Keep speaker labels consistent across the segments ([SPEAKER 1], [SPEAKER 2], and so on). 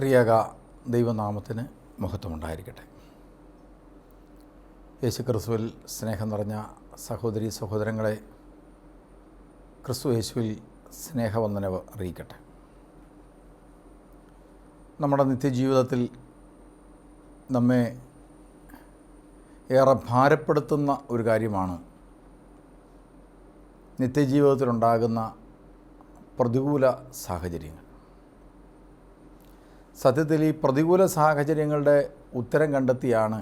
[SPEAKER 1] ത്രിയേക ദൈവനാമത്തിന് മഹത്വമുണ്ടായിരിക്കട്ടെ. യേശു ക്രിസ്തുവിൽ സ്നേഹം നിറഞ്ഞ സഹോദരി സഹോദരങ്ങളെ ക്രിസ്തു യേശുവിൽ സ്നേഹവന്ദനവ് അറിയിക്കട്ടെ. നമ്മുടെ നിത്യജീവിതത്തിൽ നമ്മെ ഏറെ ഭാരപ്പെടുത്തുന്ന ഒരു കാര്യമാണ് നിത്യജീവിതത്തിലുണ്ടാകുന്ന പ്രതികൂല സാഹചര്യങ്ങൾ. സത്യത്തിൽ ഈ പ്രതികൂല സാഹചര്യങ്ങളുടെ ഉത്തരം കണ്ടെത്തിയാണ്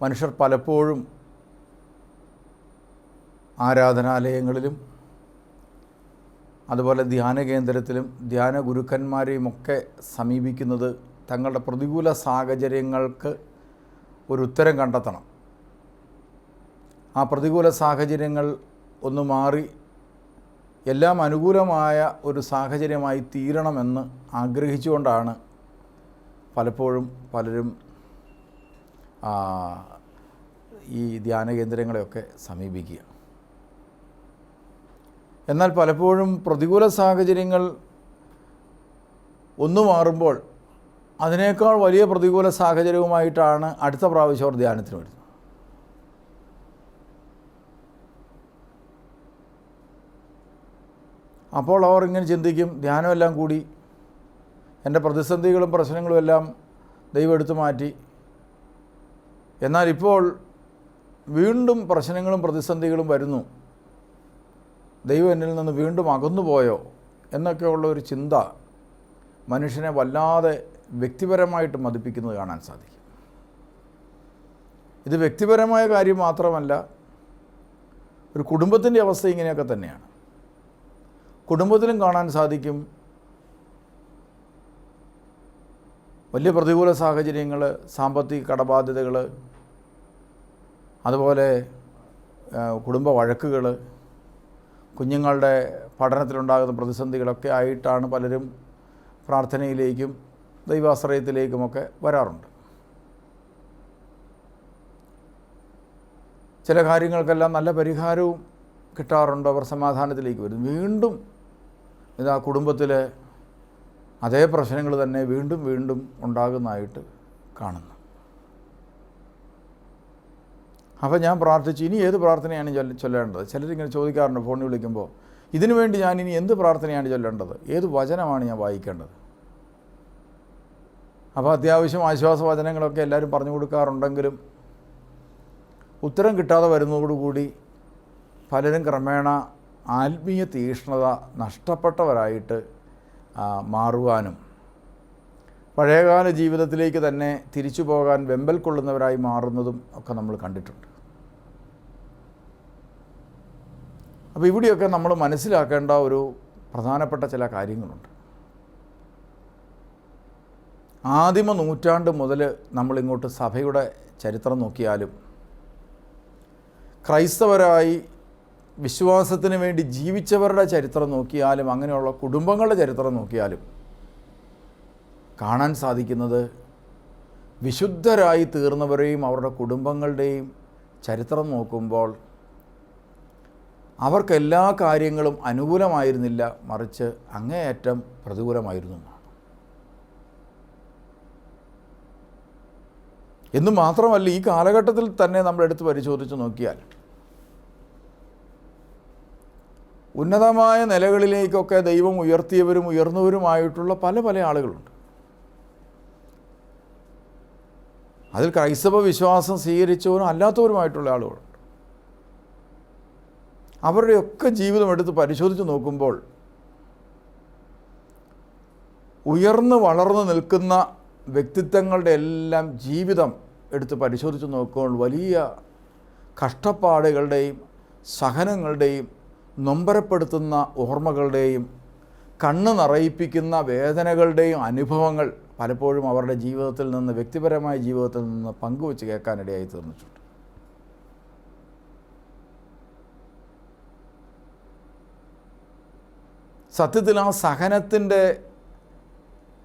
[SPEAKER 1] മനുഷ്യർ പലപ്പോഴും ആരാധനാലയങ്ങളിലും അതുപോലെ ധ്യാന കേന്ദ്രത്തിലും ധ്യാന ഗുരുക്കന്മാരെയുമൊക്കെ സമീപിക്കുന്നത് തങ്ങളുടെ പ്രതികൂല സാഹചര്യങ്ങൾക്ക് ഒരു ഉത്തരം കണ്ടെത്തണം. ആ പ്രതികൂല സാഹചര്യങ്ങൾ ഒന്ന് മാറി എല്ലാം അനുകൂലമായ ഒരു സാഹചര്യമായി തീരണമെന്ന് ആഗ്രഹിച്ചുകൊണ്ടാണ് പലപ്പോഴും പലരും ഈ ധ്യാന കേന്ദ്രങ്ങളെയൊക്കെ സമീപിക്കുക. എന്നാൽ പലപ്പോഴും പ്രതികൂല സാഹചര്യങ്ങൾ ഒന്നു മാറുമ്പോൾ അതിനേക്കാൾ വലിയ പ്രതികൂല സാഹചര്യവുമായിട്ടാണ് അടുത്ത പ്രാവശ്യം അവർ ധ്യാനത്തിന് വരുന്നത്. അപ്പോൾ അവർ ഇങ്ങനെ ചിന്തിക്കും ധ്യാനമെല്ലാം കൂടി എന്റെ പ്രതിസന്ധികളും പ്രശ്നങ്ങളും എല്ലാം ദൈവം എടുത്തു മാറ്റി. എന്നാൽ ഇപ്പോൾ വീണ്ടും പ്രശ്നങ്ങളും പ്രതിസന്ധികളും വരുന്നു. ദൈവം എന്നിൽ നിന്ന് വീണ്ടും അകന്നു പോയോ എന്നൊക്കെയുള്ള ഒരു ചിന്ത മനുഷ്യനെ വല്ലാതെ വ്യക്തിപരമായിട്ട് മതിപ്പിക്കുന്നത് കാണാൻ സാധിക്കും. ഇത് വ്യക്തിപരമായ കാര്യം മാത്രമല്ല ഒരു കുടുംബത്തിന്റെ അവസ്ഥ ഇങ്ങനെയൊക്കെ തന്നെയാണ്. കുടുംബത്തിലും കാണാൻ സാധിക്കും. വലിയ പ്രതികൂല സാഹചര്യങ്ങൾ സാമ്പത്തിക കടബാധ്യതകൾ അതുപോലെ കുടുംബ വഴക്കുകൾ കുഞ്ഞുങ്ങളുടെ പഠനത്തിലുണ്ടാകുന്ന പ്രതിസന്ധികളൊക്കെ ആയിട്ടാണ് പലരും പ്രാർത്ഥനയിലേക്കും ദൈവാശ്രയത്തിലേക്കുമൊക്കെ വരാറുണ്ട്. ചില കാര്യങ്ങൾക്കെല്ലാം നല്ല പരിഹാരവും കിട്ടാറുണ്ട്. അവർ സമാധാനത്തിലേക്ക് വരും വീണ്ടും ഇതാ കുടുംബത്തിലെ അതേ പ്രശ്നങ്ങൾ തന്നെ വീണ്ടും വീണ്ടും ഉണ്ടാകുന്നതായിട്ട് കാണുന്നു. അപ്പോൾ ഞാൻ പ്രാർത്ഥിച്ചു. ഇനി ഏത് പ്രാർത്ഥനയാണ് ചൊല്ല ചൊല്ലേണ്ടത്? ചിലരിങ്ങനെ ചോദിക്കാറുണ്ട് ഫോണിൽ വിളിക്കുമ്പോൾ ഇതിനു വേണ്ടി ഞാൻ ഇനി എന്ത് പ്രാർത്ഥനയാണ് ചൊല്ലേണ്ടത്? ഏത് വചനമാണ് ഞാൻ വായിക്കേണ്ടത്? അപ്പോൾ അത്യാവശ്യം ആശ്വാസ വചനങ്ങളൊക്കെ എല്ലാവരും പറഞ്ഞു കൊടുക്കാറുണ്ടെങ്കിലും ഉത്തരം കിട്ടാതെ വരുന്നതോടുകൂടി പലരും ക്രമേണ ആത്മീയ തീക്ഷ്ണത നഷ്ടപ്പെട്ടവരായിട്ട് മാറുവാനും പഴയകാല ജീവിതത്തിലേക്ക് തന്നെ തിരിച്ചു പോകാൻ വെമ്പൽ കൊള്ളുന്നവരായി മാറുന്നതും ഒക്കെ നമ്മൾ കണ്ടിട്ടുണ്ട്. അപ്പോൾ ഇവിടെയൊക്കെ നമ്മൾ മനസ്സിലാക്കേണ്ട ഒരു പ്രധാനപ്പെട്ട ചില കാര്യങ്ങളുണ്ട്. ആദിമ നൂറ്റാണ്ട് മുതൽ നമ്മളിങ്ങോട്ട് സഭയുടെ ചരിത്രം നോക്കിയാലും ക്രൈസ്തവരായി വിശ്വാസത്തിന് വേണ്ടി ജീവിച്ചവരുടെ ചരിത്രം നോക്കിയാലും അങ്ങനെയുള്ള കുടുംബങ്ങളുടെ ചരിത്രം നോക്കിയാലും കാണാൻ സാധിക്കുന്നത് വിശുദ്ധരായി തീർന്നവരെയും അവരുടെ കുടുംബങ്ങളുടെയും ചരിത്രം നോക്കുമ്പോൾ അവർക്ക് എല്ലാ കാര്യങ്ങളും അനുകൂലമായിരുന്നില്ല മറിച്ച് അങ്ങേയറ്റം പ്രതികൂലമായിരുന്നു. എന്ന് മാത്രമല്ല ഈ കാലഘട്ടത്തിൽ തന്നെ നമ്മൾ എടുത്ത് പരിശോധിച്ച് നോക്കിയാൽ ഉന്നതമായ നിലകളിലേക്കൊക്കെ ദൈവം ഉയർത്തിയവരും ഉയർന്നവരുമായിട്ടുള്ള പല പല ആളുകളുണ്ട്. അതിൽ ക്രൈസ്തവ വിശ്വാസം സ്വീകരിച്ചവരും അല്ലാത്തവരുമായിട്ടുള്ള ആളുകളുണ്ട്. അവരുടെയൊക്കെ ജീവിതം എടുത്ത് പരിശോധിച്ച് നോക്കുമ്പോൾ ഉയർന്നു വളർന്നു നിൽക്കുന്ന വ്യക്തിത്വങ്ങളുടെ എല്ലാം ജീവിതം എടുത്ത് പരിശോധിച്ച് നോക്കുമ്പോൾ വലിയ കഷ്ടപ്പാടുകളുടെയും സഹനങ്ങളുടെയും നൊമ്പരപ്പെടുത്തുന്ന ഓർമ്മകളുടെയും കണ്ണ് നിറയിപ്പിക്കുന്ന വേദനകളുടെയും അനുഭവങ്ങൾ പലപ്പോഴും അവരുടെ ജീവിതത്തിൽ നിന്ന് വ്യക്തിപരമായ ജീവിതത്തിൽ നിന്ന് പങ്കുവച്ച് കേൾക്കാനിടയായി തീർന്നിട്ടുണ്ട്. സത്യത്തിൽ ആ സഹനത്തിന്റെ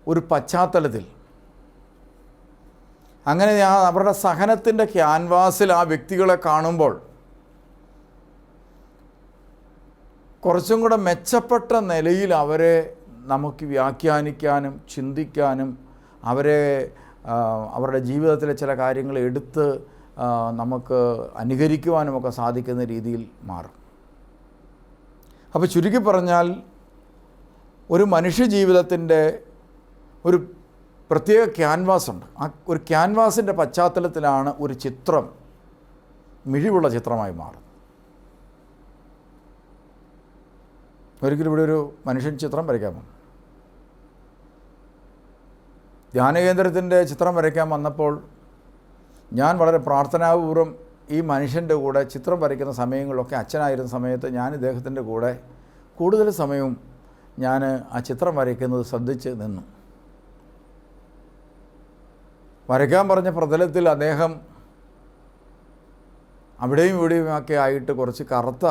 [SPEAKER 1] ഒരു പശ്ചാത്തലത്തിൽ അങ്ങനെ ആ അവരുടെ സഹനത്തിന്റെ ക്യാൻവാസിൽ ആ വ്യക്തികളെ കാണുമ്പോൾ കുറച്ചും കൂടെ മെച്ചപ്പെട്ട നിലയിൽ അവരെ നമുക്ക് വ്യാഖ്യാനിക്കാനും ചിന്തിക്കാനും അവരെ അവരുടെ ജീവിതത്തിലെ ചില കാര്യങ്ങൾ എടുത്ത് നമുക്ക് നമുക്ക് അനുകരിക്കുവാനുമൊക്കെ സാധിക്കുന്ന രീതിയിൽ മാറും. അപ്പോൾ ചുരുക്കി പറഞ്ഞാൽ ഒരു മനുഷ്യ ജീവിതത്തിന്റെ ഒരു പ്രത്യേക ക്യാൻവാസ് ഉണ്ട്. ആ ഒരു ക്യാൻവാസിന്റെ പശ്ചാത്തലത്തിലാണ് ഒരു ചിത്രം മിഴിവുള്ള ചിത്രമായി മാറുന്നത്. ഒരിക്കലും ഇവിടെ ഒരു മനുഷ്യൻ ചിത്രം വരയ്ക്കാമോ ധ്യാനകേന്ദ്രത്തിന്റെ ചിത്രം വരയ്ക്കാൻ വന്നപ്പോൾ ഞാൻ വളരെ പ്രാർത്ഥനാപൂർവം ഈ മനുഷ്യന്റെ കൂടെ ചിത്രം വരയ്ക്കുന്ന സമയങ്ങളിലൊക്കെ അച്ഛനായിരുന്ന സമയത്ത് ഞാൻ ഇദ്ദേഹത്തിന്റെ കൂടെ കൂടുതൽ സമയവും ഞാൻ ആ ചിത്രം വരയ്ക്കുന്നത് ശ്രദ്ധിച്ച് നിന്നു. വരയ്ക്കാൻ പറഞ്ഞ പ്രതലത്തിൽ അദ്ദേഹം അവിടെയും ഇവിടെയുമൊക്കെ ആയിട്ട് കുറച്ച് കറുത്ത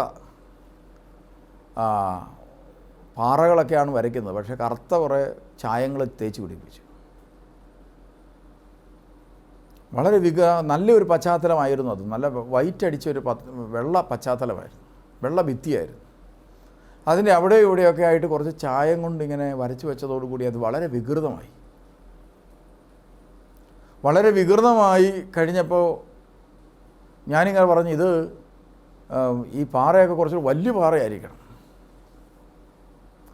[SPEAKER 1] പാറകളൊക്കെയാണ് വരയ്ക്കുന്നത്. പക്ഷേ കറുത്ത കുറേ ചായങ്ങൾ തേച്ച് പിടിപ്പിച്ചു. വളരെ വിക നല്ലൊരു പശ്ചാത്തലമായിരുന്നു അത്. നല്ല വൈറ്റ് അടിച്ച ഒരു വെള്ള പശ്ചാത്തലമായിരുന്നു. വെള്ള ഭിത്തിയായിരുന്നു. അതിന്റെ അവിടെ ഇവിടെയൊക്കെ ആയിട്ട് കുറച്ച് ചായം കൊണ്ട് ഇങ്ങനെ വരച്ചു വെച്ചതോടുകൂടി അത് വളരെ വികൃതമായി. വളരെ വികൃതമായി കഴിഞ്ഞപ്പോൾ ഞാനിങ്ങനെ പറഞ്ഞു ഇത് ഈ പാറയൊക്കെ കുറച്ച് വലിയ പാറയായിരിക്കണം.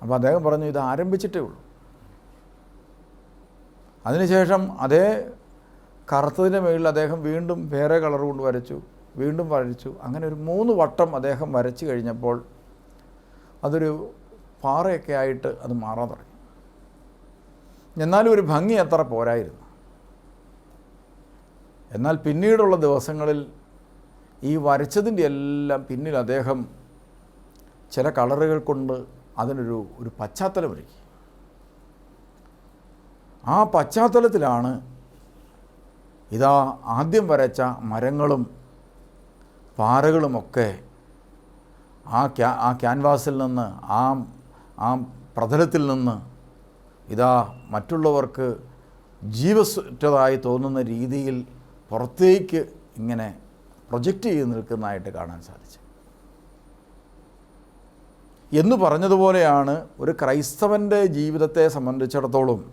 [SPEAKER 1] അപ്പോൾ അദ്ദേഹം പറഞ്ഞു ഇത് ആരംഭിച്ചിട്ടേ ഉള്ളൂ. അതിനുശേഷം അതേ കറുത്തതിന്റെ മുകളിൽ അദ്ദേഹം വീണ്ടും വേറെ കളർ കൊണ്ട് വരച്ചു വീണ്ടും വരച്ചു. അങ്ങനെ ഒരു മൂന്ന് വട്ടം അദ്ദേഹം വരച്ചു കഴിഞ്ഞപ്പോൾ അതൊരു പാറയൊക്കെ ആയിട്ട് അത് മാറാൻ തുടങ്ങി. എന്നാലും ഒരു ഭംഗി അത്ര പോരായിരുന്നു. എന്നാൽ പിന്നീടുള്ള ദിവസങ്ങളിൽ ഈ വരച്ചതിന്റെ എല്ലാം പിന്നിൽ അദ്ദേഹം ചില കളറുകൾ കൊണ്ട് അതിനൊരു ഒരു പശ്ചാത്തലമൊരുക്കി. ആ പശ്ചാത്തലത്തിലാണ് ഇതാ ആദ്യം വരച്ച മരങ്ങളും പാറകളുമൊക്കെ ആ ക്യാ ആ ക്യാൻവാസിൽ നിന്ന് ആ ആ പ്രതലത്തിൽ നിന്ന് ഇതാ മറ്റുള്ളവർക്ക് ജീവസുറ്റതായി തോന്നുന്ന രീതിയിൽ പുറത്തേക്ക് ഇങ്ങനെ പ്രൊജക്റ്റ് ചെയ്ത് നിൽക്കുന്നതായിട്ട് കാണാൻ സാധിച്ചു. എന്ന് പറഞ്ഞതുപോലെയാണ് ഒരു ക്രൈസ്തവന്റെ ജീവിതത്തെ സംബന്ധിച്ചിടത്തോളം.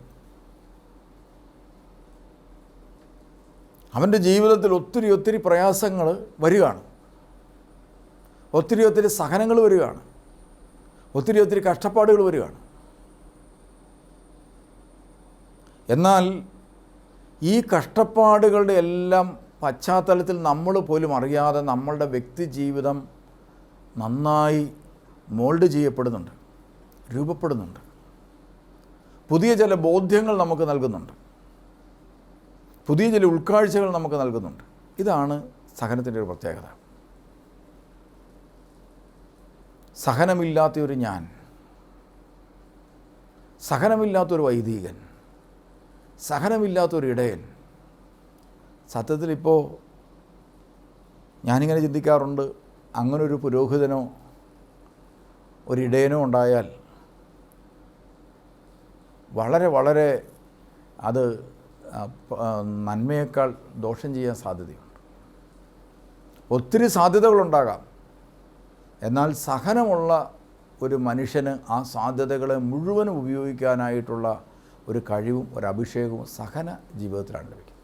[SPEAKER 1] അവന്റെ ജീവിതത്തിൽ ഒത്തിരി ഒത്തിരി പ്രയാസങ്ങൾ വരികയാണ്. ഒത്തിരി ഒത്തിരി സഹനങ്ങൾ വരികയാണ്. ഒത്തിരി ഒത്തിരി കഷ്ടപ്പാടുകൾ വരികയാണ്. എന്നാൽ ഈ കഷ്ടപ്പാടുകളുടെ എല്ലാം പശ്ചാത്തലത്തിൽ നമ്മൾ പോലും അറിയാതെ നമ്മളുടെ വ്യക്തി ജീവിതം നന്നായി മോൾഡ് ചെയ്യപ്പെടുന്നുണ്ട് രൂപപ്പെടുന്നുണ്ട്. പുതിയ ചില ബോധ്യങ്ങൾ നമുക്ക് നൽകുന്നുണ്ട്. പുതിയ ചില ഉൾക്കാഴ്ചകൾ നമുക്ക് നൽകുന്നുണ്ട്. ഇതാണ് സഹനത്തിന്റെ ഒരു പ്രത്യേകത. സഹനമില്ലാത്തൊരു ഞാൻ സഹനമില്ലാത്തൊരു വൈദികൻ സഹനമില്ലാത്തൊരു ഇടയൻ. സത്യത്തിൽ ഇപ്പോൾ ഞാനിങ്ങനെ ചിന്തിക്കാറുണ്ട് അങ്ങനൊരു പുരോഹിതനോ ഒരു ഉണ്ടായാൽ വളരെ വളരെ അത് നന്മയേക്കാൾ ദോഷം ചെയ്യാൻ സാധ്യതയുണ്ട്. ഒത്തിരി സാധ്യതകളുണ്ടാകാം. എന്നാൽ സഹനമുള്ള ഒരു മനുഷ്യന് ആ സാധ്യതകളെ മുഴുവനും ഉപയോഗിക്കാനായിട്ടുള്ള ഒരു കഴിവും ഒരു അഭിഷേകവും സഹന ജീവിതത്തിലാണ് ലഭിക്കുന്നത്.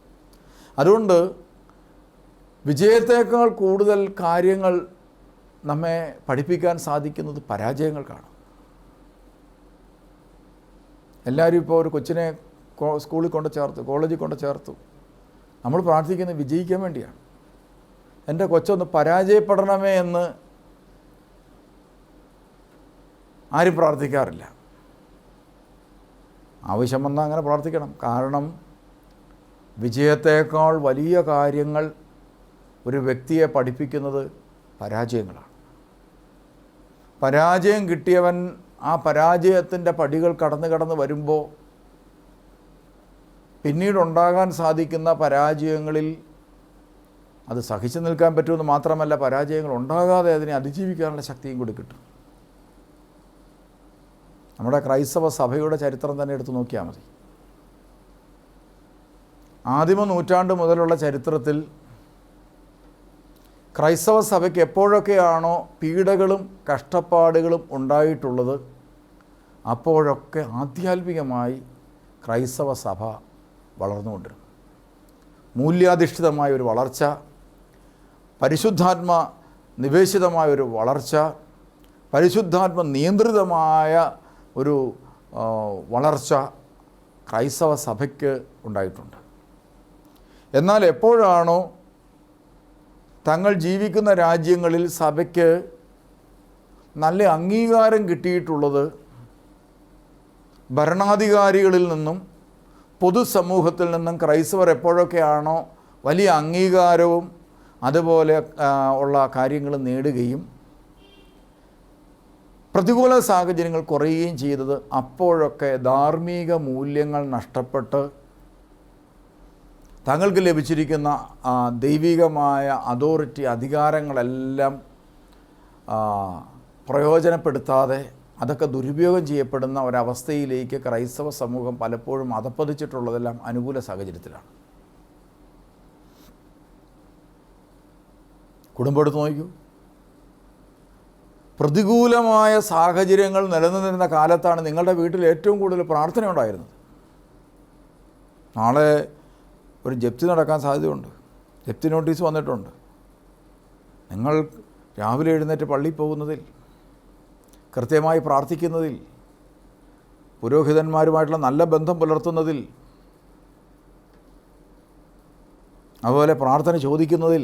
[SPEAKER 1] അതുകൊണ്ട് വിജയത്തേക്കാൾ കൂടുതൽ കാര്യങ്ങൾ നമ്മെ പഠിപ്പിക്കാൻ സാധിക്കുന്നത് പരാജയങ്ങൾക്കാണ് എല്ലാവരും ഇപ്പോൾ ഒരു കൊച്ചിനെ സ്കൂളിൽ കൊണ്ട് ചേർത്തു കോളേജിൽ കൊണ്ട് ചേർത്തു. നമ്മൾ പ്രാർത്ഥിക്കുന്നത് വിജയിക്കാൻ വേണ്ടിയാണ്. എന്റെ കൊച്ചൊന്ന് പരാജയപ്പെടണമേ എന്ന് ആരും പ്രാർത്ഥിക്കാറില്ല. ആവശ്യം വന്നാൽ അങ്ങനെ പ്രാർത്ഥിക്കണം. കാരണം വിജയത്തേക്കാൾ വലിയ കാര്യങ്ങൾ ഒരു വ്യക്തിയെ പഠിപ്പിക്കുന്നത് പരാജയങ്ങളാണ്. പരാജയം കിട്ടിയവൻ ആ പരാജയത്തിന്റെ പടികൾ കടന്നു കടന്ന് വരുമ്പോൾ പിന്നീടുണ്ടാകാൻ സാധിക്കുന്ന പരാജയങ്ങളിൽ അത് സഹിച്ചു നിൽക്കാൻ പറ്റുമെന്ന് മാത്രമല്ല പരാജയങ്ങൾ ഉണ്ടാകാതെ അതിനെ അതിജീവിക്കാനുള്ള ശക്തിയും കൂടി കിട്ടും. നമ്മുടെ ക്രൈസ്തവ സഭയുടെ ചരിത്രം തന്നെ എടുത്തു നോക്കിയാൽ മതി. ആദിമ നൂറ്റാണ്ട് മുതലുള്ള ചരിത്രത്തിൽ ക്രൈസ്തവ സഭയ്ക്ക് എപ്പോഴൊക്കെയാണോ പീഡകളും കഷ്ടപ്പാടുകളും ഉണ്ടായിട്ടുള്ളത് അപ്പോഴൊക്കെ ആധ്യാത്മികമായി ക്രൈസ്തവ സഭ വളർന്നുകൊണ്ടിരുന്നു. മൂല്യാധിഷ്ഠിതമായ ഒരു വളർച്ച പരിശുദ്ധാത്മ നിവേശിതമായ ഒരു വളർച്ച പരിശുദ്ധാത്മ നിയന്ത്രിതമായ ഒരു വളർച്ച ക്രൈസ്തവ സഭയ്ക്ക് ഉണ്ടായിട്ടുണ്ട്. എന്നാൽ എപ്പോഴാണോ തങ്ങൾ ജീവിക്കുന്ന രാജ്യങ്ങളിൽ സഭയ്ക്ക് നല്ല അംഗീകാരം കിട്ടിയിട്ടുള്ളത് ഭരണാധികാരികളിൽ നിന്നും പൊതുസമൂഹത്തിൽ നിന്നും ക്രൈസ്തവർ എപ്പോഴൊക്കെയാണോ വലിയ അംഗീകാരവും അതുപോലെ ഉള്ള കാര്യങ്ങൾ നേടുകയും പ്രതികൂല സാഹചര്യങ്ങൾ കുറയുകയും ചെയ്തത് അപ്പോഴൊക്കെ ധാർമ്മിക മൂല്യങ്ങൾ നഷ്ടപ്പെട്ട് തങ്ങൾക്ക് ലഭിച്ചിരിക്കുന്ന ദൈവികമായ അതോറിറ്റി അധികാരങ്ങളെല്ലാം പ്രയോജനപ്പെടുത്താതെ അതൊക്കെ ദുരുപയോഗം ചെയ്യപ്പെടുന്ന ഒരവസ്ഥയിലേക്ക് ക്രൈസ്തവ സമൂഹം പലപ്പോഴും അതപ്പതിച്ചിട്ടുള്ളതെല്ലാം അനുകൂല സാഹചര്യത്തിലാണ്. കുടുംബം എടുത്ത് നോക്കൂ. പ്രതികൂലമായ സാഹചര്യങ്ങൾ നിലനിന്നിരുന്ന കാലത്താണ് നിങ്ങളുടെ വീട്ടിൽ ഏറ്റവും കൂടുതൽ പ്രാർത്ഥന ഉണ്ടായിരുന്നത് നാളെ ഒരു ജപ്തി നടക്കാൻ സാധ്യതയുണ്ട്. ജപ്തി നോട്ടീസ് വന്നിട്ടുണ്ട്. നിങ്ങൾ രാവിലെ എഴുന്നേറ്റ് പള്ളിയിൽ പോകുന്നതിൽ കൃത്യമായി പ്രാർത്ഥിക്കുന്നതിൽ പുരോഹിതന്മാരുമായിട്ടുള്ള നല്ല ബന്ധം പുലർത്തുന്നതിൽ അതുപോലെ പ്രാർത്ഥന ചോദിക്കുന്നതിൽ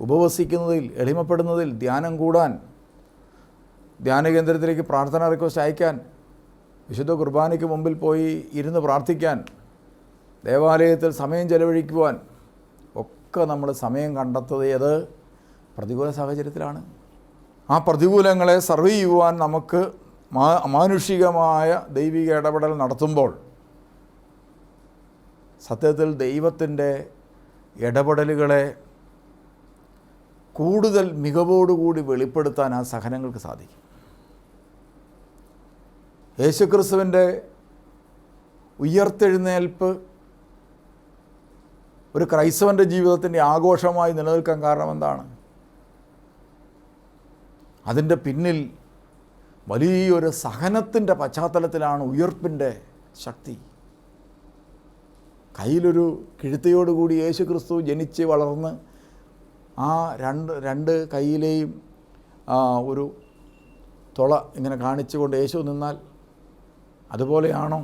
[SPEAKER 1] ഉപവസിക്കുന്നതിൽ എളിമപ്പെടുന്നതിൽ ധ്യാനം കൂടാൻ ധ്യാന കേന്ദ്രത്തിലേക്ക് പ്രാർത്ഥന റിക്വസ്റ്റ് അയക്കാൻ വിശുദ്ധ കുർബാനയ്ക്ക് മുമ്പിൽ പോയി ഇരുന്ന് പ്രാർത്ഥിക്കാൻ ദേവാലയത്തിൽ സമയം ചെലവഴിക്കുവാൻ ഒക്കെ നമ്മൾ സമയം കണ്ടെത്തിയത് പ്രതികൂല സാഹചര്യത്തിലാണ്. ആ പ്രതികൂലങ്ങളെ സർവ് ചെയ്യുവാൻ നമുക്ക് മാനുഷികമായ ദൈവിക ഇടപെടൽ നടത്തുമ്പോൾ സത്യത്തിൽ ദൈവത്തിന്റെ ഇടപെടലുകളെ കൂടുതൽ മികവോടുകൂടി വെളിപ്പെടുത്താൻ ആ സഹനങ്ങൾക്ക് സാധിക്കും. യേശുക്രിസ്തുവിന്റെ ഉയർത്തെഴുന്നേൽപ്പ് ഒരു ക്രൈസ്തവന്റെ ജീവിതത്തിന്റെ ആഘോഷമായി നിലനിൽക്കാൻ കാരണം എന്താണ്? അതിന്റെ പിന്നിൽ വലിയൊരു സഹനത്തിന്റെ പശ്ചാത്തലത്തിലാണ് ഉയർപ്പിന്റെ ശക്തി. കയ്യിലൊരു കിഴുത്തയോടുകൂടി യേശു ക്രിസ്തു ജനിച്ച് വളർന്ന് ആ രണ്ട് രണ്ട് കയ്യിലെയും ഒരു തുള ഇങ്ങനെ കാണിച്ചുകൊണ്ട് യേശു നിന്നാൽ അതുപോലെയാണോ?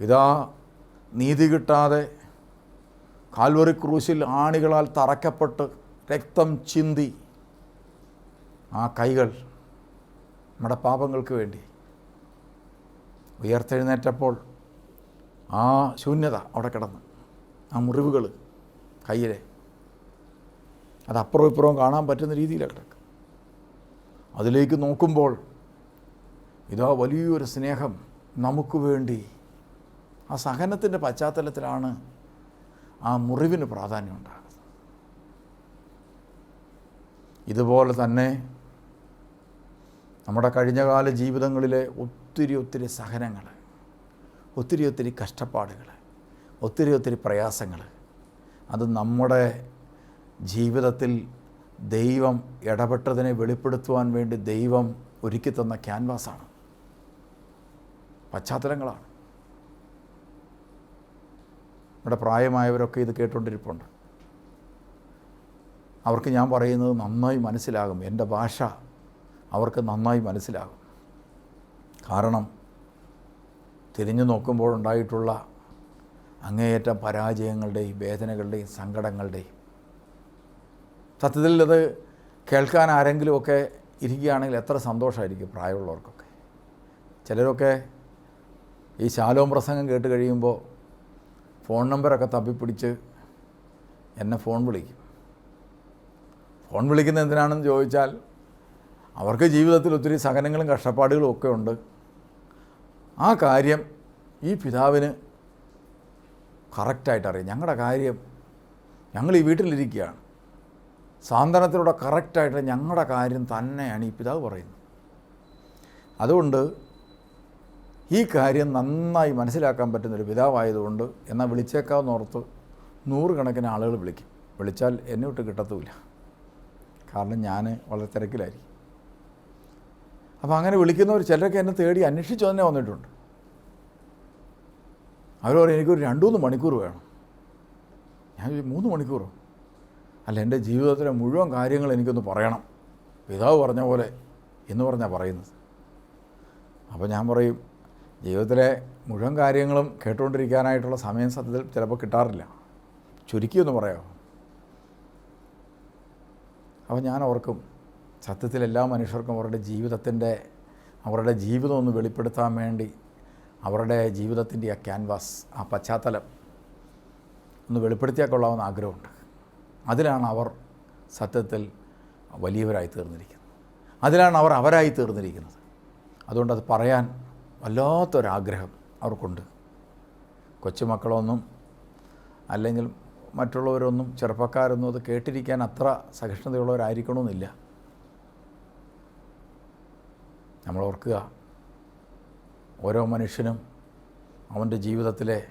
[SPEAKER 1] ഇതാ നീതി കിട്ടാതെ കാൽവറി ക്രൂശിൽ ആണികളാൽ തറക്കപ്പെട്ട് രക്തം ചിന്തി ആ കൈകൾ നമ്മുടെ പാപങ്ങൾക്ക് വേണ്ടി. ഉയർത്തെഴുന്നേറ്റപ്പോൾ ആ ശൂന്യത അവിടെ കിടന്ന്. ആ മുറിവുകൾ കയ്യിലെ. അത് അപ്പുറവും ഇപ്പുറവും കാണാൻ പറ്റുന്ന രീതിയിലാണ് കിടക്കുക. അതിലേക്ക് നോക്കുമ്പോൾ ഇതാ വലിയൊരു സ്നേഹം നമുക്ക് വേണ്ടി. ആ സഹനത്തിന്റെ പശ്ചാത്തലത്തിലാണ് ആ മുറിവിന് പ്രാധാന്യം ഉണ്ടാകുന്നത് ഇതുപോലെ തന്നെ നമ്മുടെ കഴിഞ്ഞകാല ജീവിതങ്ങളിലെ ഒത്തിരി ഒത്തിരി സഹനങ്ങൾ ഒത്തിരി ഒത്തിരി കഷ്ടപ്പാടുകൾ ഒത്തിരി ഒത്തിരി പ്രയാസങ്ങൾ അത് നമ്മുടെ ജീവിതത്തിൽ ദൈവം ഇടപെട്ടതിനെ വെളിപ്പെടുത്തുവാൻ വേണ്ടി ദൈവം ഒരുക്കി തന്ന ക്യാൻവാസാണ്. പശ്ചാത്തലങ്ങളാണ്. ഇവിടെ പ്രായമായവരൊക്കെ ഇത് കേട്ടുകൊണ്ടിരിപ്പുണ്ട് അവർക്ക് ഞാൻ പറയുന്നത് നന്നായി മനസ്സിലാകും. എന്റെ ഭാഷ അവർക്ക് നന്നായി മനസ്സിലാകും. കാരണം തിരിഞ്ഞു നോക്കുമ്പോഴുണ്ടായിട്ടുള്ള അങ്ങേയറ്റം പരാജയങ്ങളുടെയും വേദനകളുടെയും സങ്കടങ്ങളുടെയും സത്യത്തിൽ അത് കേൾക്കാൻ ആരെങ്കിലുമൊക്കെ ഇരിക്കുകയാണെങ്കിൽ എത്ര സന്തോഷമായിരിക്കും പ്രായമുള്ളവർക്കൊക്കെ. ചിലരൊക്കെ ഈ ശാലോം പ്രസംഗം കേട്ട് കഴിയുമ്പോൾ ഫോൺ നമ്പറൊക്കെ തപ്പിപ്പിടിച്ച് എന്നെ ഫോൺ വിളിക്കും. ഫോൺ വിളിക്കുന്നത് എന്തിനാണെന്ന് ചോദിച്ചാൽ അവർക്ക് ജീവിതത്തിൽ ഒത്തിരി സഹനങ്ങളും കഷ്ടപ്പാടുകളും ഒക്കെ ഉണ്ട്. ആ കാര്യം ഈ പിതാവിന് കറക്റ്റായിട്ട് അറിയാം. ഞങ്ങളുടെ കാര്യം ഞങ്ങൾ ഈ വീട്ടിലിരിക്കുകയാണ്. സാന്ത്വനത്തിലൂടെ കറക്റ്റായിട്ട് ഞങ്ങളുടെ കാര്യം തന്നെയാണ് ഈ പിതാവ് പറയുന്നത്. അതുകൊണ്ട് ഈ കാര്യം നന്നായി മനസ്സിലാക്കാൻ പറ്റുന്നൊരു പിതാവായതുകൊണ്ട് എന്നാൽ വിളിച്ചേക്കാവുന്ന ഓർത്ത് നൂറുകണക്കിന് ആളുകൾ വിളിക്കും. വിളിച്ചാൽ എന്നെ വിട്ട് കിട്ടത്തുമില്ല. കാരണം ഞാൻ വളരെ തിരക്കിലായിരിക്കും. അപ്പോൾ അങ്ങനെ വിളിക്കുന്നവർ ചിലരൊക്കെ എന്നെ തേടി അന്വേഷിച്ച് തന്നെ വന്നിട്ടുണ്ട്. അവർ പറയും എനിക്കൊരു രണ്ട് മൂന്ന് മണിക്കൂർ വേണം. ഞാൻ മൂന്ന് മണിക്കൂറോ? അല്ല എന്റെ ജീവിതത്തിലെ മുഴുവൻ കാര്യങ്ങൾ എനിക്കൊന്ന് പറയണം. പിതാവ് പറഞ്ഞ പോലെ എന്ന് പറഞ്ഞാൽ പറയുന്നത്. അപ്പോൾ ഞാൻ പറയും ജീവിതത്തിലെ മുഴുവൻ കാര്യങ്ങളും കേട്ടുകൊണ്ടിരിക്കാനായിട്ടുള്ള സമയം സത്യത്തിൽ ചിലപ്പോൾ കിട്ടാറില്ല. ചുരുക്കിയൊന്ന് പറയാം അപ്പോൾ ഞാൻ ഓർക്കും സത്യത്തിൽ എല്ലാ മനുഷ്യർക്കും അവരുടെ ജീവിതത്തിന്റെ അവരുടെ ജീവിതം ഒന്ന് വെളിപ്പെടുത്താൻ വേണ്ടി അവരുടെ ജീവിതത്തിന്റെ ആ ക്യാൻവാസ് ആ പശ്ചാത്തലം ഒന്ന് വെളിപ്പെടുത്തിയാൽ കൊള്ളാവുന്ന ആഗ്രഹമുണ്ട്. അതിലാണ് അവർ സത്യത്തിൽ വലിയവരായി തീർന്നിരിക്കുന്നത്. അതിലാണ് അവർ അവരായി തീർന്നിരിക്കുന്നത്. അതുകൊണ്ട് അത് പറയാൻ വല്ലാത്തൊരാഗ്രഹം അവർക്കുണ്ട്. കൊച്ചുമക്കളൊന്നും അല്ലെങ്കിൽ മറ്റുള്ളവരൊന്നും ചെറുപ്പക്കാരൊന്നും അത് കേട്ടിരിക്കാൻ അത്ര സഹിഷ്ണുതയുള്ളവരായിരിക്കണമെന്നില്ല. നമ്മൾ ഓർക്കുക ഓരോ മനുഷ്യനും അവന്റെ ജീവിതത്തിലെ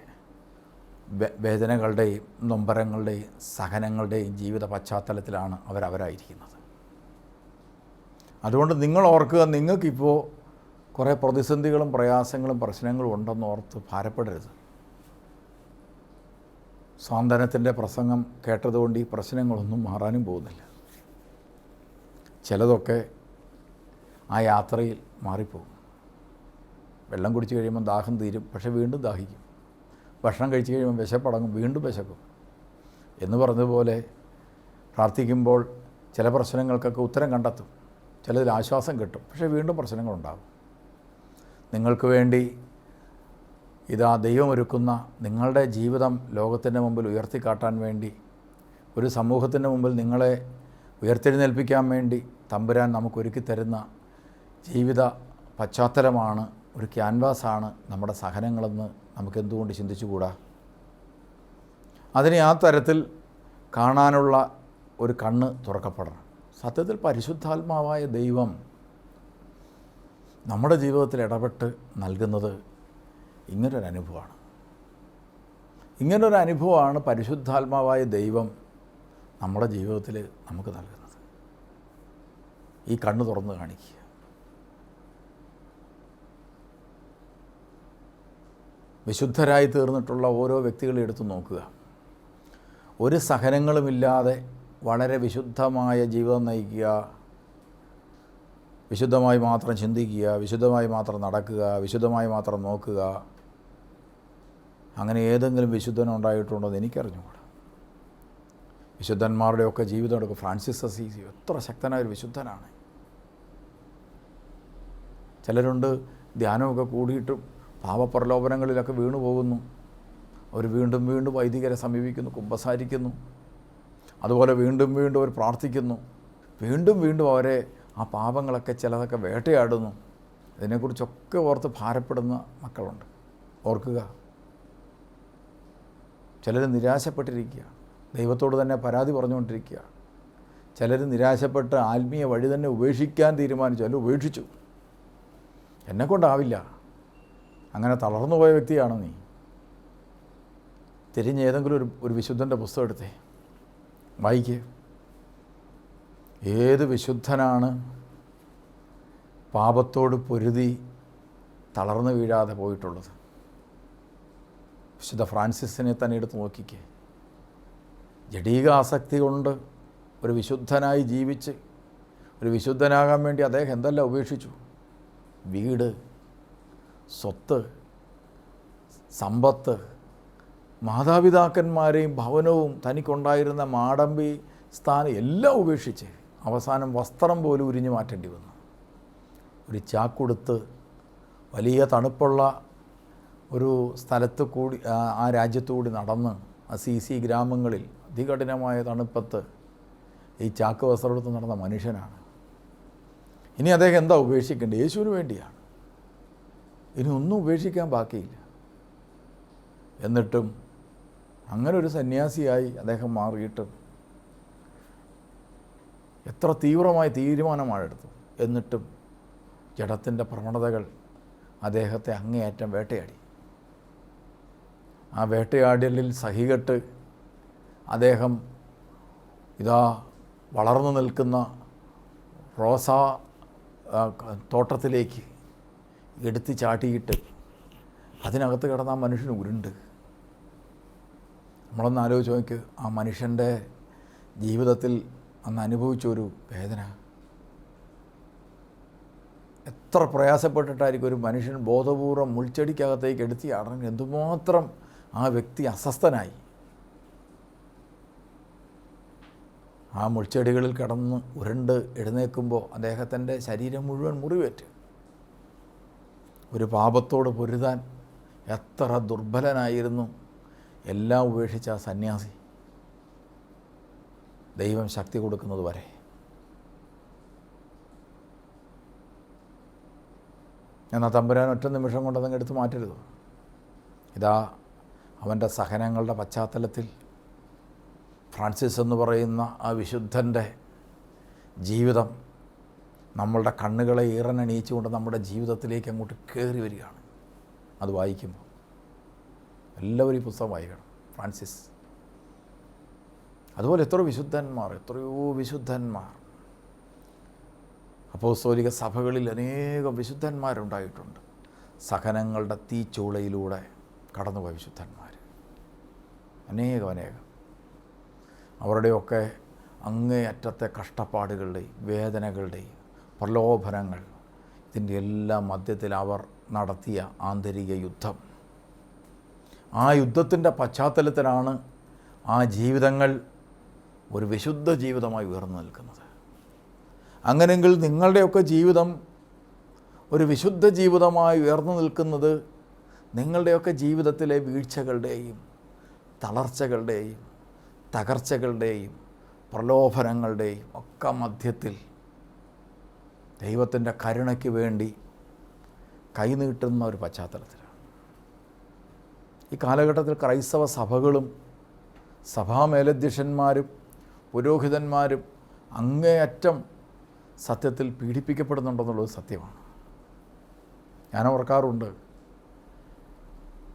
[SPEAKER 1] വേദനകളുടെയും നൊമ്പരങ്ങളുടെയും സഹനങ്ങളുടെയും ജീവിത പശ്ചാത്തലത്തിലാണ് അവരവരായിരിക്കുന്നത്. അതുകൊണ്ട് നിങ്ങൾ ഓർക്കുക നിങ്ങൾക്കിപ്പോൾ കുറേ പ്രതിസന്ധികളും പ്രയാസങ്ങളും പ്രശ്നങ്ങളും ഉണ്ടെന്ന് ഓർത്ത് ഭാരപ്പെടരുത്. സ്വാന്തനത്തിന്റെ പ്രസംഗം കേട്ടതുകൊണ്ട് ഈ പ്രശ്നങ്ങളൊന്നും മാറാനും പോകുന്നില്ല. ചിലതൊക്കെ ആ യാത്രയിൽ മാറിപ്പോകും. വെള്ളം കുടിച്ച് കഴിയുമ്പോൾ ദാഹം തീരും പക്ഷെ വീണ്ടും ദാഹിക്കും. ഭക്ഷണം കഴിച്ച് കഴിയുമ്പോൾ വിശപ്പടങ്ങും വീണ്ടും വിശക്കും. എന്ന് പറഞ്ഞതുപോലെ പ്രാർത്ഥിക്കുമ്പോൾ ചില പ്രശ്നങ്ങൾക്കൊക്കെ ഉത്തരം കണ്ടെത്തും. ചിലതിൽ ആശ്വാസം കിട്ടും പക്ഷേ വീണ്ടും പ്രശ്നങ്ങളുണ്ടാകും. നിങ്ങൾക്ക് വേണ്ടി ഇതാ ദൈവമൊരുക്കുന്ന നിങ്ങളുടെ ജീവിതം ലോകത്തിന്റെ മുമ്പിൽ ഉയർത്തിക്കാട്ടാൻ വേണ്ടി ഒരു സമൂഹത്തിന്റെ മുമ്പിൽ നിങ്ങളെ ഉയർത്തെഴുന്നേൽപ്പിക്കാൻ വേണ്ടി തമ്പുരാൻ നമുക്കൊരുക്കി തരുന്ന ജീവിത പശ്ചാത്തലമാണ് ഒരു ക്യാൻവാസാണ് നമ്മുടെ സഹനങ്ങളെന്ന് നമുക്ക് എന്തുകൊണ്ട് ചിന്തിച്ചുകൂടാ? അതിനെ ആ തരത്തിൽ കാണാനുള്ള ഒരു കണ്ണ് തുറക്കപ്പെടണം. സത്യത്തിൽ പരിശുദ്ധാത്മാവായ ദൈവം നമ്മുടെ ജീവിതത്തിൽ ഇടപെട്ട് നൽകുന്നത് ഇങ്ങനൊരു അനുഭവമാണ് ഇങ്ങനൊരു അനുഭവമാണ് പരിശുദ്ധാത്മാവായ ദൈവം നമ്മുടെ ജീവിതത്തിൽ നമുക്ക് നൽകുന്നത്. ഈ കണ്ണ് തുറന്ന് കാണിക്കുക. വിശുദ്ധരായി തീർന്നിട്ടുള്ള ഓരോ വ്യക്തികളെ എടുത്ത് നോക്കുക. ഒരു സഹനങ്ങളുമില്ലാതെ വളരെ വിശുദ്ധമായ ജീവിതം നയിക്കുക. വിശുദ്ധമായി മാത്രം ചിന്തിക്കുക വിശുദ്ധമായി മാത്രം നടക്കുക വിശുദ്ധമായി മാത്രം നോക്കുക. അങ്ങനെ ഏതെങ്കിലും വിശുദ്ധൻ ഉണ്ടായിട്ടുണ്ടോ എന്ന് എനിക്കറിഞ്ഞുകൂടാ. വിശുദ്ധന്മാരുടെയൊക്കെ ജീവിതം എടുക്കും. ഫ്രാൻസിസ് അസീസി എത്ര ശക്തനായ ഒരു വിശുദ്ധനാണ്. ചിലരുണ്ട് ധ്യാനമൊക്കെ കൂടിയിട്ടും പാപപ്രലോഭനങ്ങളിലൊക്കെ വീണു പോകുന്നു. അവർ വീണ്ടും വീണ്ടും വൈദികരെ സമീപിക്കുന്നു കുമ്പസാരിക്കുന്നു. അതുപോലെ വീണ്ടും വീണ്ടും അവർ പ്രാർത്ഥിക്കുന്നു. വീണ്ടും വീണ്ടും അവരെ ആ പാപങ്ങളൊക്കെ ചിലതൊക്കെ വേട്ടയാടുന്നു. അതിനെക്കുറിച്ചൊക്കെ ഓർത്ത് ഭാരപ്പെടുന്ന മക്കളുണ്ട്. ഓർക്കുക. ചിലർ നിരാശപ്പെട്ടിരിക്കുക. ദൈവത്തോട് തന്നെ പരാതി പറഞ്ഞുകൊണ്ടിരിക്കുക. ചിലർ നിരാശപ്പെട്ട് ആത്മീയ വഴി തന്നെ ഉപേക്ഷിക്കാൻ തീരുമാനിച്ചു. അല്ല ഉപേക്ഷിച്ചു. എന്നെക്കൊണ്ടാവില്ല. അങ്ങനെ തളർന്നു പോയ വ്യക്തിയാണ് നീ. തിരിഞ്ഞ് ഏതെങ്കിലും ഒരു ഒരു വിശുദ്ധന്റെ പുസ്തകം എടുത്തേ. വായിക്കേ. ഏത് വിശുദ്ധനാണ് പാപത്തോട് പൊരുതി തളർന്നു വീഴാതെ പോയിട്ടുള്ളത്? വിശുദ്ധ ഫ്രാൻസിസിനെ തന്നെ എടുത്ത് നോക്കിക്കേ. ജഡീക ആസക്തി കൊണ്ട് ഒരു വിശുദ്ധനായി ജീവിച്ച് ഒരു വിശുദ്ധനാകാൻ വേണ്ടി അദ്ദേഹം എന്തെല്ലാം ഉപേക്ഷിച്ചു? വീട് സ്വത്ത് സമ്പത്ത് മാതാപിതാക്കന്മാരെയും ഭവനവും തനിക്കുണ്ടായിരുന്ന മാടമ്പി സ്ഥാനം എല്ലാം ഉപേക്ഷിച്ച്. അവസാനം വസ്ത്രം പോലും ഉരിഞ്ഞു മാറ്റേണ്ടി വന്നു. ഒരു ചാക്കൊടുത്ത് വലിയ തണുപ്പുള്ള ഒരു സ്ഥലത്ത് കൂടി ആ- രാജ്യത്തുകൂടി രാജ്യത്തു കൂടി നടന്ന് അസീസി ഗ്രാമങ്ങളിൽ അതികഠിനമായ തണുപ്പത്ത് ഈ ചാക്ക് വസ്ത്രമെടുത്ത് നടന്ന മനുഷ്യനാണ്. ഇനി അദ്ദേഹം എന്താ ഉപേക്ഷിക്കേണ്ടത്? യേശുവിന് വേണ്ടിയാണ്. ഇനി ഒന്നും ഉപേക്ഷിക്കാൻ ബാക്കിയില്ല. എന്നിട്ടും അങ്ങനെ ഒരു സന്യാസിയായി അദ്ദേഹം മാറിയിട്ടും എത്ര തീവ്രമായ തീരുമാനമാണ് എടുത്തു എന്നിട്ടും ജഡത്തിന്റെ പ്രവണതകൾ അദ്ദേഹത്തെ അങ്ങേയറ്റം വേട്ടയാടി. ആ വേട്ടയാടലിൽ സഹികെട്ട് അദ്ദേഹം ഇതാ വളർന്നു നിൽക്കുന്ന റോസാ തോട്ടത്തിലേക്ക് എടുത്ത് ചാട്ടിയിട്ട് അതിനകത്ത് കിടന്ന ആ മനുഷ്യന് ഉരുണ്ട്. നമ്മളൊന്ന് ആലോചിച്ച് നോക്കി ആ മനുഷ്യന്റെ ജീവിതത്തിൽ അന്ന് അനുഭവിച്ച ഒരു വേദന. എത്ര പ്രയാസപ്പെട്ടിട്ടായിരിക്കും ഒരു മനുഷ്യൻ ബോധപൂർവം മുൾച്ചെടിക്കകത്തേക്ക് എടുത്തിയാണെങ്കിൽ എന്തുമാത്രം ആ വ്യക്തി അസ്വസ്ഥനായി. ആ മുൾച്ചെടികളിൽ കിടന്ന് ഉരുണ്ട് എഴുന്നേൽക്കുമ്പോൾ അദ്ദേഹത്തിന്റെ ശരീരം മുഴുവൻ മുറിവേറ്റ്. ഒരു പാപത്തോട് പൊരുതാൻ എത്ര ദുർബലനായിരുന്നു. എല്ലാം ഉപേക്ഷിച്ച ആ സന്യാസി. ദൈവം ശക്തി കൊടുക്കുന്നത് വരെ. എന്നാൽ തമ്പുരാൻ ഒറ്റ നിമിഷം കൊണ്ട് അതങ്ങ് എടുത്ത് മാറ്റരുത്. ഇതാ അവന്റെ സഹനങ്ങളുടെ പശ്ചാത്തലത്തിൽ ഫ്രാൻസിസ് എന്ന് പറയുന്ന ആ വിശുദ്ധന്റെ ജീവിതം നമ്മളുടെ കണ്ണുകളെ ഈറനണിയിച്ചുകൊണ്ട് നമ്മുടെ ജീവിതത്തിലേക്ക് അങ്ങോട്ട് കയറി വരികയാണ്. അത് വായിക്കുമ്പോൾ. എല്ലാവരും ഈ പുസ്തകം വായിക്കണം. ഫ്രാൻസിസ്. അതുപോലെ എത്ര വിശുദ്ധന്മാർ എത്രയോ വിശുദ്ധന്മാർ. അപ്പോസ്തോലിക സഭകളിൽ അനേകം വിശുദ്ധന്മാരുണ്ടായിട്ടുണ്ട്. സഹനങ്ങളുടെ തീച്ചൂളയിലൂടെ കടന്നുപോയ വിശുദ്ധന്മാർ. അനേകം അനേകം. അവരുടെയൊക്കെ അങ്ങേയറ്റത്തെ കഷ്ടപ്പാടുകളുടെയും വേദനകളുടെയും പ്രലോഭനങ്ങൾ. ഇതിന്റെ എല്ലാ മധ്യത്തിൽ അവർ നടത്തിയ ആന്തരിക യുദ്ധം. ആ യുദ്ധത്തിന്റെ പശ്ചാത്തലത്തിലാണ് ആ ജീവിതങ്ങൾ ഒരു വിശുദ്ധ ജീവിതമായി ഉയർന്നു നിൽക്കുന്നത്. അങ്ങനെങ്കിൽ നിങ്ങളുടെയൊക്കെ ജീവിതം ഒരു വിശുദ്ധ ജീവിതമായി ഉയർന്നു നിൽക്കുന്നത് നിങ്ങളുടെയൊക്കെ ജീവിതത്തിലെ വീഴ്ചകളുടെയും തളർച്ചകളുടെയും തകർച്ചകളുടെയും പ്രലോഭനങ്ങളുടെയും ഒക്കെ മധ്യത്തിൽ ദൈവത്തിന്റെ കരുണയ്ക്ക് വേണ്ടി കൈനീട്ടുന്ന ഒരു പശ്ചാത്തലത്തിലാണ്. ഈ കാലഘട്ടത്തിൽ ക്രൈസ്തവ സഭകളും സഭാമേലധ്യക്ഷന്മാരും പുരോഹിതന്മാരും അങ്ങേയറ്റം സത്യത്തിൽ പീഡിപ്പിക്കപ്പെടുന്നുണ്ടെന്നുള്ളത് സത്യമാണ്. ഞാൻ ഓർക്കാറുണ്ട്.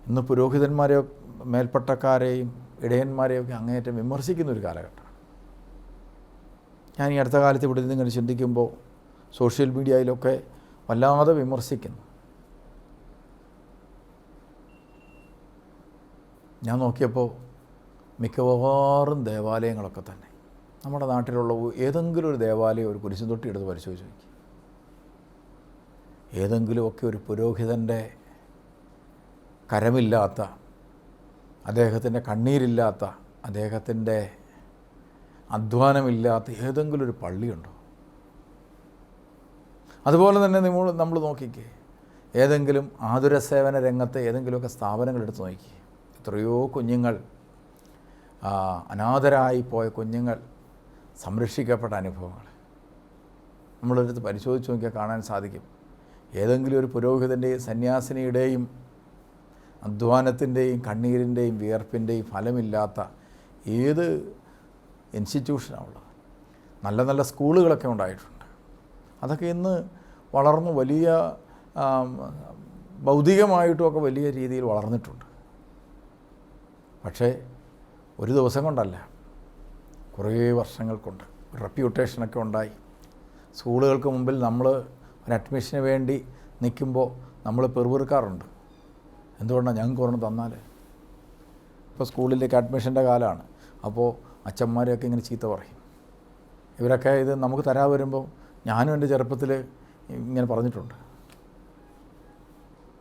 [SPEAKER 1] ഇന്ന് പുരോഹിതന്മാരെ മേൽപ്പട്ടക്കാരെയും ഇടയന്മാരെയൊക്കെ അങ്ങേയറ്റം വിമർശിക്കുന്ന ഒരു കാലഘട്ടമാണ് ഞാൻ ഈ അടുത്ത കാലത്ത് ഇവിടെ നിന്ന് ഇങ്ങനെ ചിന്തിക്കുമ്പോൾ സോഷ്യൽ മീഡിയയിലൊക്കെ വല്ലാതെ വിമർശിക്കുന്നു. ഞാൻ നോക്കിയപ്പോൾ മിക്കവാറും ദേവാലയങ്ങളൊക്കെ തന്നെ. നമ്മുടെ നാട്ടിലുള്ള ഏതെങ്കിലും ഒരു ദേവാലയം ഒരു കുരിശും തൊട്ടി എടുത്ത് പരിശോധിച്ച് നോക്കി. ഏതെങ്കിലുമൊക്കെ ഒരു പുരോഹിതന്റെ കരമില്ലാത്ത അദ്ദേഹത്തിന്റെ കണ്ണീരില്ലാത്ത അദ്ദേഹത്തിന്റെ അധ്വാനമില്ലാത്ത ഏതെങ്കിലും ഒരു പള്ളിയുണ്ടോ? അതുപോലെ തന്നെ നമ്മൾ നമ്മൾ നോക്കിക്കേ ഏതെങ്കിലും ആതുര സേവന രംഗത്തെ ഏതെങ്കിലുമൊക്കെ സ്ഥാപനങ്ങൾ എടുത്ത് നോക്കി. എത്രയോ കുഞ്ഞുങ്ങൾ അനാഥരായി പോയ കുഞ്ഞുങ്ങൾ സംരക്ഷിക്കപ്പെട്ട അനുഭവങ്ങൾ. നമ്മളൊരിടത്ത് പരിശോധിച്ച് നോക്കിയാൽ കാണാൻ സാധിക്കും. ഏതെങ്കിലും ഒരു പുരോഹിതന്റെയും സന്യാസിനിയുടെയും അധ്വാനത്തിന്റെയും കണ്ണീരിന്റെയും വിയർപ്പിന്റെയും ഫലമില്ലാത്ത ഏത് ഇൻസ്റ്റിറ്റ്യൂഷനാണുള്ളത് നല്ല നല്ല സ്കൂളുകളൊക്കെ ഉണ്ടായിട്ടുണ്ട്. അതൊക്കെ ഇന്ന് വളർന്ന് വലിയ ഭൗതികമായിട്ടുമൊക്കെ വലിയ രീതിയിൽ വളർന്നിട്ടുണ്ട്. പക്ഷേ ഒരു ദിവസം കൊണ്ടല്ല. കുറേ വർഷങ്ങൾ കൊണ്ട് റെപ്യൂട്ടേഷനൊക്കെ ഉണ്ടായി. സ്കൂളുകൾക്ക് മുമ്പിൽ നമ്മൾ ഒരു അഡ്മിഷന് വേണ്ടി നിൽക്കുമ്പോൾ നമ്മൾ പെറുപെറുക്കാറുണ്ട്. എന്തുകൊണ്ടാണ് ഞങ്ങൾക്ക് ഒരെണ്ണം തന്നാൽ? ഇപ്പോൾ സ്കൂളിലേക്ക് അഡ്മിഷന്റെ കാലമാണ്. അപ്പോൾ അച്ഛന്മാരെയൊക്കെ ഇങ്ങനെ ചീത്ത പറയും. ഇവരൊക്കെ ഇത് നമുക്ക് തരാ വരുമ്പോൾ ഞാനും എന്റെ ചെറുപ്പത്തിൽ ഇങ്ങനെ പറഞ്ഞിട്ടുണ്ട്.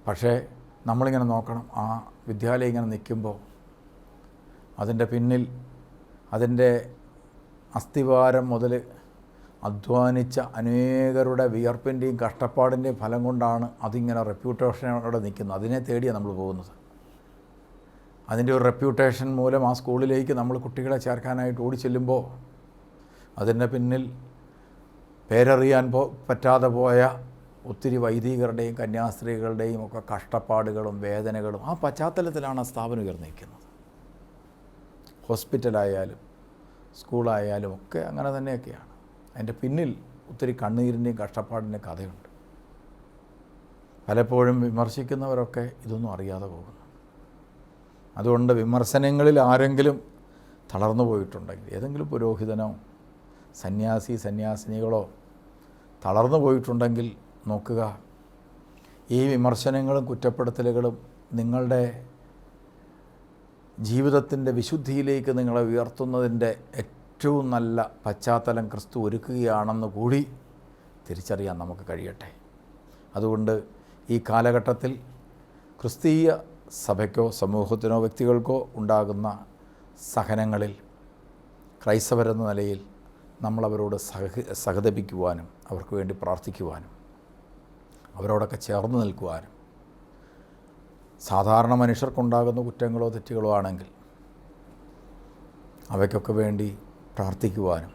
[SPEAKER 1] പക്ഷേ നമ്മളിങ്ങനെ നോക്കണം. ആ വിദ്യാലയം ഇങ്ങനെ നിൽക്കുമ്പോൾ അതിന്റെ പിന്നിൽ അതിന്റെ അസ്ഥിവാരം മുതൽ അധ്വാനിച്ച അനേകരുടെ വിയർപ്പിന്റെയും കഷ്ടപ്പാടിന്റെയും ഫലം കൊണ്ടാണ് അതിങ്ങനെ റെപ്യൂട്ടേഷനോടെ നിൽക്കുന്നത്. അതിനെ തേടിയാണ് നമ്മൾ പോകുന്നത്. അതിന്റെ ഒരു റെപ്യൂട്ടേഷൻ മൂലം ആ സ്കൂളിലേക്ക് നമ്മൾ കുട്ടികളെ ചേർക്കാനായിട്ട് ഓടി ചെല്ലുമ്പോൾ അതിന്റെ പിന്നിൽ പേരറിയാൻ പോ പറ്റാതെ പോയ ഒത്തിരി വൈദികരുടെയും കന്യാസ്ത്രീകളുടെയും ഒക്കെ കഷ്ടപ്പാടുകളും വേദനകളും ആ പശ്ചാത്തലത്തിലാണ് ആ സ്ഥാപനം ഉയർന്നിരിക്കുന്നത്. ഹോസ്പിറ്റലായാലും സ്കൂളായാലും ഒക്കെ അങ്ങനെ തന്നെയൊക്കെയാണ്. അതിന്റെ പിന്നിൽ ഒത്തിരി കണ്ണീരിന്റെയും കഷ്ടപ്പാടിന്റെയും കഥയുണ്ട്. പലപ്പോഴും വിമർശിക്കുന്നവരൊക്കെ ഇതൊന്നും അറിയാതെ പോകുന്നു. അതുകൊണ്ട് വിമർശനങ്ങളിൽ ആരെങ്കിലും തളർന്നു പോയിട്ടുണ്ടെങ്കിൽ ഏതെങ്കിലും പുരോഹിതനോ സന്യാസി സന്യാസിനികളോ തളർന്നു പോയിട്ടുണ്ടെങ്കിൽ നോക്കുക. ഈ വിമർശനങ്ങളും കുറ്റപ്പെടുത്തലുകളും നിങ്ങളുടെ ജീവിതത്തിന്റെ വിശുദ്ധിയിലേക്ക് നിങ്ങളെ ഉയർത്തുന്നതിന്റെ ഏറ്റവും നല്ല പശ്ചാത്തലം ക്രിസ്തു ഒരുക്കുകയാണെന്ന് കൂടി തിരിച്ചറിയാൻ നമുക്ക് കഴിയട്ടെ. അതുകൊണ്ട് ഈ കാലഘട്ടത്തിൽ ക്രിസ്തീയ സഭയ്ക്കോ സമൂഹത്തിനോ വ്യക്തികൾക്കോ ഉണ്ടാകുന്ന സഹനങ്ങളിൽ ക്രൈസ്തവരെന്ന നിലയിൽ നമ്മളവരോട് സഹ സഹതപിക്കുവാനും അവർക്ക് വേണ്ടി പ്രാർത്ഥിക്കുവാനും അവരോടൊക്കെ ചേർന്ന് നിൽക്കുവാനും സാധാരണ മനുഷ്യർക്കുണ്ടാകുന്ന കുറ്റങ്ങളോ തെറ്റുകളോ ആണെങ്കിൽ അവയ്ക്കൊക്കെ വേണ്ടി പ്രാർത്ഥിക്കുവാനും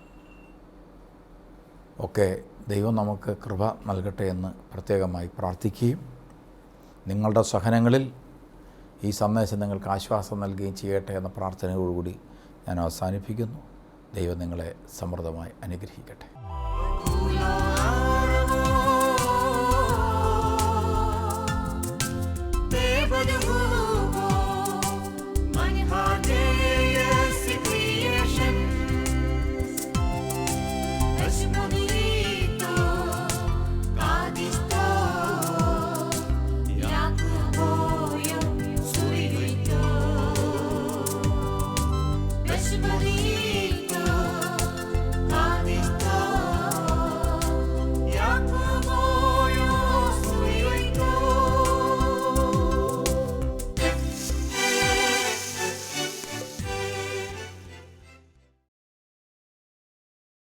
[SPEAKER 1] ഒക്കെ ദൈവം നമുക്ക് കൃപ നൽകട്ടെ എന്ന് പ്രത്യേകമായി പ്രാർത്ഥിക്കുകയും നിങ്ങളുടെ സഹനങ്ങളിൽ ഈ സന്ദേശം നിങ്ങൾക്ക് ആശ്വാസം നൽകുകയും ചെയ്യട്ടെ എന്ന പ്രാർത്ഥനയോടുകൂടി ഞാൻ അവസാനിപ്പിക്കുന്നു. ദൈവം നിങ്ങളെ സമൃദ്ധമായി അനുഗ്രഹിക്കട്ടെ.